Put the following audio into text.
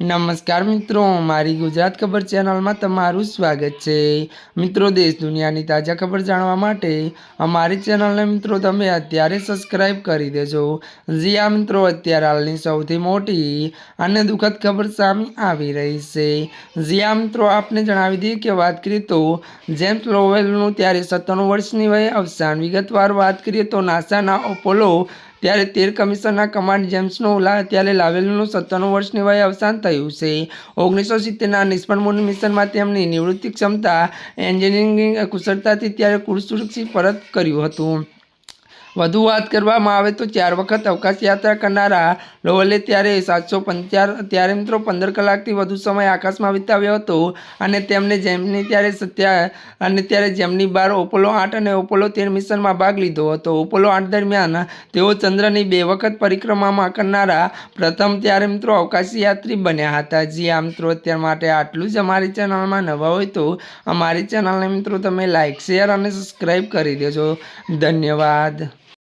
નમસ્કાર મિત્રો, મારી ગુજરાત ખબર ચેનલમાં તમારું સ્વાગત છે. મિત્રો, દેશ દુનિયાની તાજા ખબર જાણવા માટે અમારી ચેનલને મિત્રો તમે અત્યારે સબસ્ક્રાઈબ કરી દેજો. જી આ મિત્રો, અત્યારે હાલની સૌથી મોટી અને દુઃખદ ખબર સામે આવી રહી છે. જી આ મિત્રો, આપને જણાવી દઈએ કે વાત કરીએ તો જેમ્સ લોવેલનું ત્યારે સત્તાણું વર્ષની વયે અવસાન. વિગતવાર વાત કરીએ તો નાસાના અપોલો ત્યારે તેર કમિશનના કમાન્ડ જેમ્સનો લા ત્યારે લાવેલનું સત્તાણું વર્ષની વયે અવસાન થયું છે. ઓગણીસો સિત્તેરના નિષ્ફળ મૂન મિશનમાં તેમની નિવૃત્તિ ક્ષમતા એન્જિનિયરિંગ કુશળતાથી ત્યારે કુળ સુરક્ષિત પરત કર્યું હતું. વધુ વાત કરવામાં આવે તો ચાર વખત અવકાશ યાત્રા કરનારા લોવલે ત્યારે સાતસો પંચાર, ત્યારે મિત્રો પંદર કલાકથી વધુ સમય આકાશમાં વિતાવ્યો હતો અને તેમને જેમની ત્યારે સત્યા અને ત્યારે જેમની બાર ઓપોલો આઠ અને ઓપોલો તેર મિશનમાં ભાગ લીધો હતો. ઓપોલો આઠ દરમિયાન તેઓ ચંદ્રની બે વખત પરિક્રમામાં કરનારા પ્રથમ ત્યારે મિત્રો અવકાશી યાત્રી બન્યા હતા. જી આ મિત્રો, અત્યાર માટે આટલું જ અમારી ચેનલમાં નવા હોય તો અમારી ચેનલને મિત્રો તમે લાઇક શેર અને સબસ્ક્રાઈબ કરી દેજો. ધન્યવાદ.